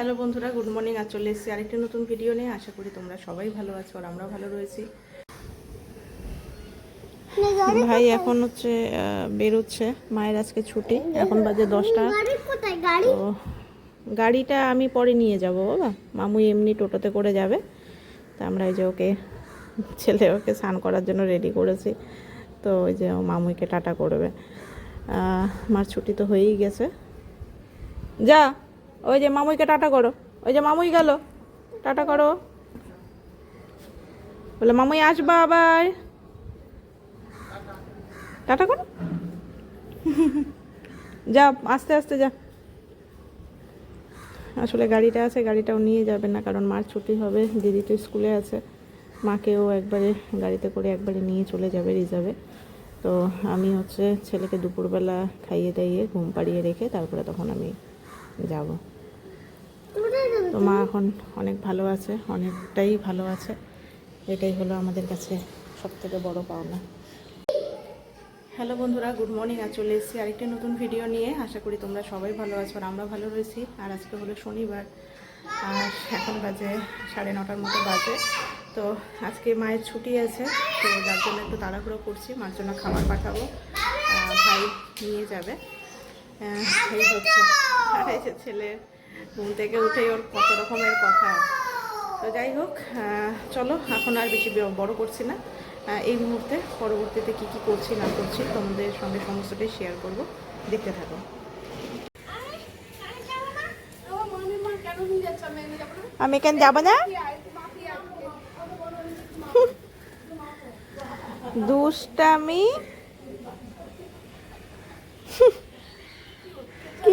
Hello বন্ধুরা good morning. আর চলে এসেছি আরেকটি নতুন ভিডিও নিয়ে। আশা করি তোমরা সবাই ভালো আছো আর আমরাও ভালো রয়েছি। ভাই এখন হচ্ছে বেরোচ্ছে। মায়ের আজকে ছুটি। এখন বাজে দশটা। তো গাড়িটা আমি পরে নিয়ে যাব বাবা। মামু এমনি টোটোতে করে যাবে। তা আমরা এই যে ওকে ছেলে ওকে স্নান করার জন্য রেডি করেছি। তো ওই যে ও মামুইকে টাটা করবে। আহ, মার ছুটি তো হয়েই গেছে। যা। ওই যে মামুইকে টাটা করো। ওই যে মামুই গেল। টাটা করো। বলে, মামুই, আসবা আবার। টাটা করো। যা, আস্তে আস্তে যা। আসলে গাড়িটা আছে, গাড়িটাও নিয়ে যাবে না, কারণ মার ছুটি হবে। দিদি তো স্কুলে আছে। মাকেও একবারে গাড়িতে করে একবারে নিয়ে চলে যাবে রিজার্ভে। তো আমি হচ্ছে ছেলেকে দুপুরবেলা খাইয়ে দাইয়ে ঘুম পাড়িয়ে রেখে তারপরে তখন আমি যাব। তো মা এখন অনেক ভালো আছে অনেকটাই ভালো আছে। এটাই হলো আমাদের কাছে সব থেকে বড় পাওনা। হ্যালো বন্ধুরা গুড মর্নিং। আর চলে এসেছি আরেকটি নতুন ভিডিও নিয়ে। আশা করি তোমরা সবাই ভালো আছো আর আমরা ভালো রয়েছি। আর আজকে হলো শনিবার। আর এখন বাজে সাড়ে নটার মতো বাজে। তো আজকে মায়ের ছুটি আছে তো যার জন্য একটু তাড়াহুড়ো করছি। মার জন্য খাবার পাঠাবো। ভাই নিয়ে যাবে। আহ, এই হচ্ছে। আর এই যে ছেলে ঘুম থেকে উঠেই ওর কত রকমের কথা। তো যাই হোক চলো এখন আর বেশি বড় করছি না। এই মুহূর্তে পরবর্তীতে কি কি করছি না করছি তোমাদের সঙ্গে সমস্তটাই শেয়ার করব। দেখতে থাকো। আমি কেন যাব না? দুষ্টামি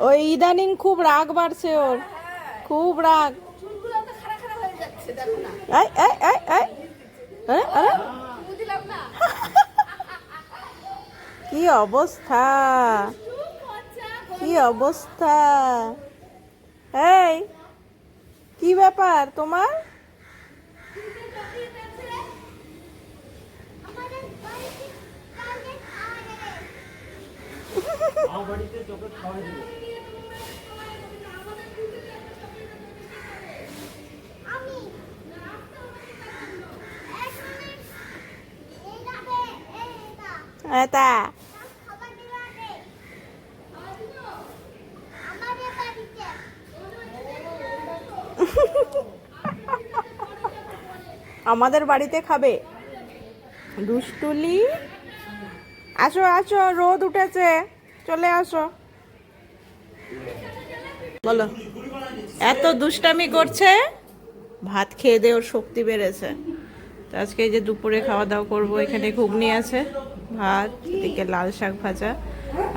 ওই ইদানিং খুব রাগ বাড়ছে ওর। খুব রাগ। হয়ে চুমু দিলাম না। কি অবস্থা? কি অবস্থা? এই কি ব্যাপার তোমার আমাদের বাড়িতে কালকে খাওয়া যাবে বাড়িতে আমাদের বাড়িতে খাবে। দুষ্টুলি। আসো আসো রোদ উঠেছে। চলে আসো। বলো, এত দুষ্টামি করছে, ভাত খেয়ে দিয়ে ওর শক্তি বেড়েছে। তো আজকে এই যে দুপুরে খাওয়া দাওয়া করব, এখানে ঘুগনি আছে, ভাত, এদিকে লাল শাক ভাজা,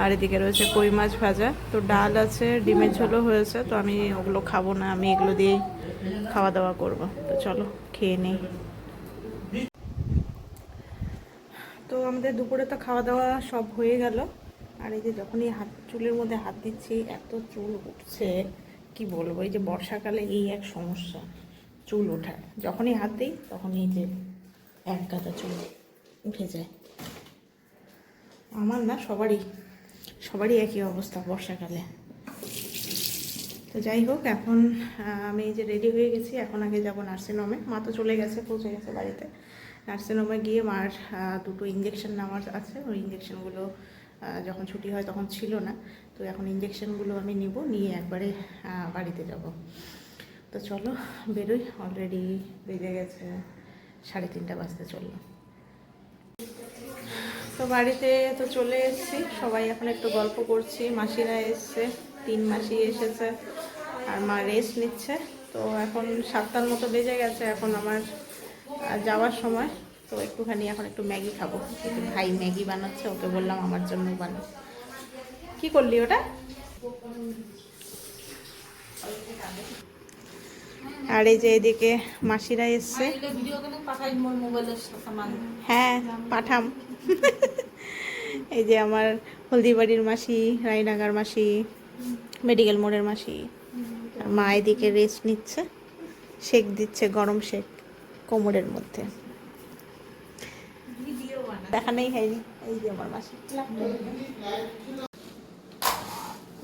আর এদিকে রয়েছে কই মাছ ভাজা। তো ডাল আছে, ডিমের ঝোলও হয়েছে, তো আমি ওগুলো খাব না, আমি এগুলো দিয়েই খাওয়া দাওয়া করব। তো চলো, খেয়ে নিই। তো আমাদের দুপুরে তো খাওয়া দাওয়া সব হয়ে গেল। আর এই যে যখনই হাত, চুলের মধ্যে হাত দিচ্ছি, এত চুল উঠছে, কি বলব? এই যে বর্ষাকালে এই এক সমস্যা, চুল ওঠা। যখনই হাত দিই, তখনই যে এক গাদা চুল উঠে যায়। আমার না সবারই সবারই একই অবস্থা বর্ষাকালে। তো যাই হোক, এখন আমি যে রেডি হয়ে গেছি, এখন আগে যাব নার্সিংহোমে। মা তো চলে গেছে, পৌঁছে গেছে বাড়িতে। নার্সিংহোমে গিয়ে মার দুটো ইঞ্জেকশন নেওয়ার আছে। ওই ইঞ্জেকশনগুলো যখন ছুটি হয় তখন ছিল না। তো এখন ইঞ্জেকশনগুলো আমি নিব, নিয়ে একবারে বাড়িতে যাব। তো চলো, বেরোই। অলরেডি বেজে গেছে সাড়ে তিনটা বাজতে চলল। তো বাড়িতে তো চলে এসেছি। সবাই এখন একটু গল্প করছি। মাসিরা এসছে, তিন মাসি এসেছে, আর মা রেস্ট নিচ্ছে। তো এখন সাতটার মতো বেজে গেছে। এখন আমার যাওয়ার সময়। তো একটুখানি এখন একটু ম্যাগি খাব। ভাই ম্যাগি বানাচ্ছে ওকে বললাম আমার জন্য বানা। কি করলি ওটা? আর এই যে এদিকে মাসিরা এসছে। হ্যাঁ পাঠাম। এই যে আমার হলদিবাড়ির মাসি রায়নাগার মাসি মেডিকেল মোড়ের মাসি। মা এদিকে রেস্ট নিচ্ছে। শেক দিচ্ছে গরম শেক কোমরের মধ্যে। দেখা নেই হয়নি। এই যে আমার মাসি।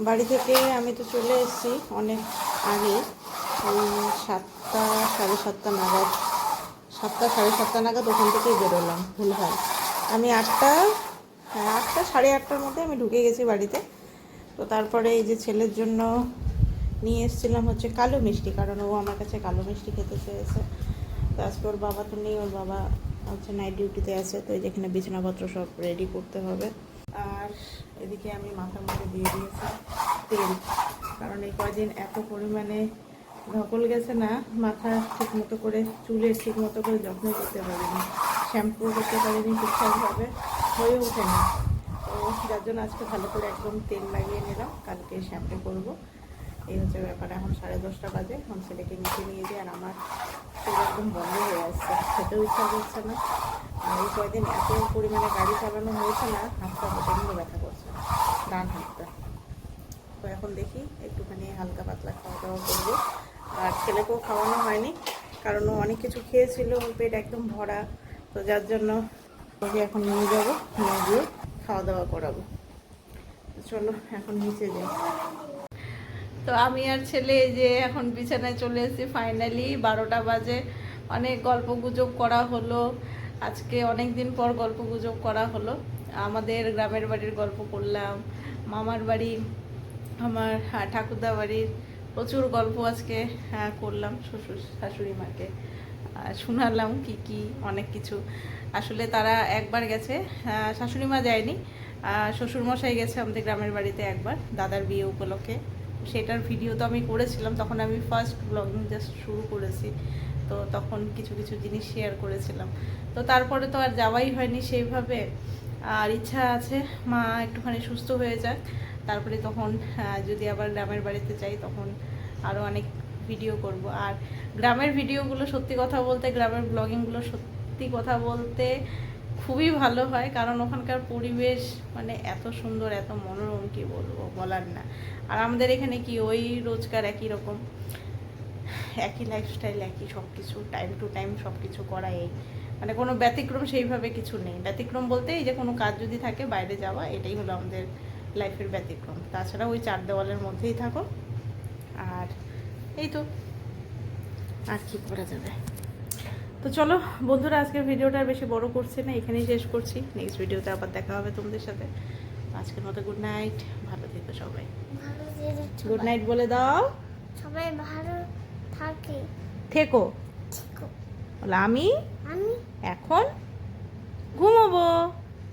বাড়ি থেকে আমি তো চলে এসেছি অনেক আগে, ওই সাতটা, সাড়ে সাতটা নাগাদ। সাতটা, সাড়ে সাতটা নাগাদ ওখান থেকেই বেরোলাম, ভুলভাল। আমি আটটা হ্যাঁ আটটা, সাড়ে আটটার মধ্যে আমি ঢুকে গেছি বাড়িতে। তো তারপরে এই যে ছেলের জন্য নিয়ে এসেছিলাম হচ্ছে কালো মিষ্টি, কারণ ও আমার কাছে কালো মিষ্টি খেতে চেয়েছে। তো আজকে ওর বাবা তো নেই, ওর বাবা হচ্ছে নাইট ডিউটিতে আছে, তো যেখানে বিছানাপত্র সব রেডি করতে হবে। আর এদিকে আমি মাথার মধ্যে দিয়ে দিয়েছি তেল, কারণ এই কয়দিন এত পরিমাণে ধকল গেছে না, মাথা ঠিক মতো করে, চুলের ঠিক মতো করে যত্ন করতে পারিনি শ্যাম্পু করতে পারিনি ঠিকঠাকভাবে, হয়ে ওঠেনি। তো যার জন্য আজকে ভালো করে একদম তেল লাগিয়ে নিলাম, কালকে শ্যাম্পু করব। এই হচ্ছে ব্যাপার, এখন সাড়ে দশটা বাজে, এখন ছেলেকে নিচে নিয়ে যাই, আর আমার একদম বন্ধ হয়ে আসছে। খেতেও ইচ্ছা করছে না। আর এই কয়দিন এত পরিমাণে গাড়ি চালানো হয়েছে না, হাতটা প্রচণ্ড ব্যথা করছে ডান হাতটা। তো এখন দেখি একটুখানি হালকা পাতলা খাওয়া দাওয়া করব। আর ছেলেকেও খাওয়ানো হয়নি, কারণ ও অনেক কিছু খেয়েছিল পেট একদম ভরা। তো যার জন্য ওকে এখন নিয়ে যাব, নিয়ে গিয়ে খাওয়া দাওয়া করাবো চলো, এখন নিচে যাই। তো আমি আর ছেলে যে এখন বিছানায় চলে এসেছি ফাইনালি বারোটা বাজে। অনেক গল্প গুজব করা হলো। আজকে অনেক দিন পর গল্প গুজব করা হলো। আমাদের গ্রামের বাড়ির গল্প করলাম মামার বাড়ি আমার হ্যাঁ, ঠাকুরদা বাড়ির প্রচুর গল্প আজকে হ্যাঁ, করলাম শ্বশুর শাশুড়ি মাকে। শোনালাম কি কি অনেক কিছু। আসলে তারা একবার গেছে আহ, শাশুড়ি মা যায়নি। শ্বশুরমশাই গেছে আমাদের গ্রামের বাড়িতে একবার দাদার বিয়ে উপলক্ষে। সেটার ভিডিও তো আমি করেছিলাম তখন আমি ফার্স্ট ব্লগিং জাস্ট শুরু করেছি। তো তখন কিছু কিছু জিনিস শেয়ার করেছিলাম। তো তারপরে তো আর যাওয়াই হয়নি সেইভাবে। আর ইচ্ছা আছে, মা একটুখানি সুস্থ হয়ে যাক। তারপরে তখন যদি আবার গ্রামের বাড়িতে যাই, তখন আরও অনেক ভিডিও করব। আর গ্রামের ভিডিওগুলো সত্যি কথা বলতে, গ্রামের ব্লগিংগুলো সত্যি কথা বলতে খুবই ভালো হয়। কারণ ওখানকার পরিবেশ মানে এত সুন্দর, এত মনোরম, কি বলব বলার না। আর আমাদের এখানে কি ওই রোজগার একই রকম। একই লাইফস্টাইল একই সব কিছু টাইম টু টাইম সব কিছু করা এই মানে কোনো ব্যতিক্রম সেইভাবে কিছু নেই। ব্যতিক্রম বলতে এই যে কোনো কাজ যদি থাকে বাইরে যাওয়া এটাই হলো আমাদের লাইফের ব্যতিক্রম। তাছাড়া ওই চার দেওয়ালের মধ্যেই থাকো। আর এই তো। আর কি করা যাবে? তো চলো বন্ধুরা আজকের ভিডিওটা আর বেশি বড় করছি না এখানেই শেষ করছি। নেক্সট ভিডিওতে আবার দেখা হবে তোমাদের সাথে। আজকের মতো গুড নাইট ভালো থেকো সবাই। গুড নাইট বলে দাও। সবাই ভালো থাকে। থেকো। বলে আমি? আমি? এখন ঘুমোবো।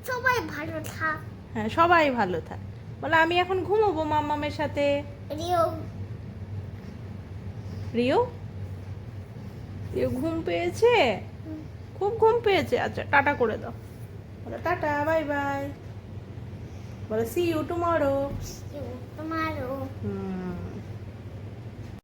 সবাই ভালো থাক। হ্যাঁ সবাই ভালো থাক। বলে আমি এখন ঘুমোবো মাম্মামের সাথে? রিও। রিও? রিও ঘুম পেয়েছে? খুব ঘুম পেয়েছে। আচ্ছা টাটা করে দাও। বলে টাটা বাই বাই। বলে সি ইউ টুমরো তোমারও হুম।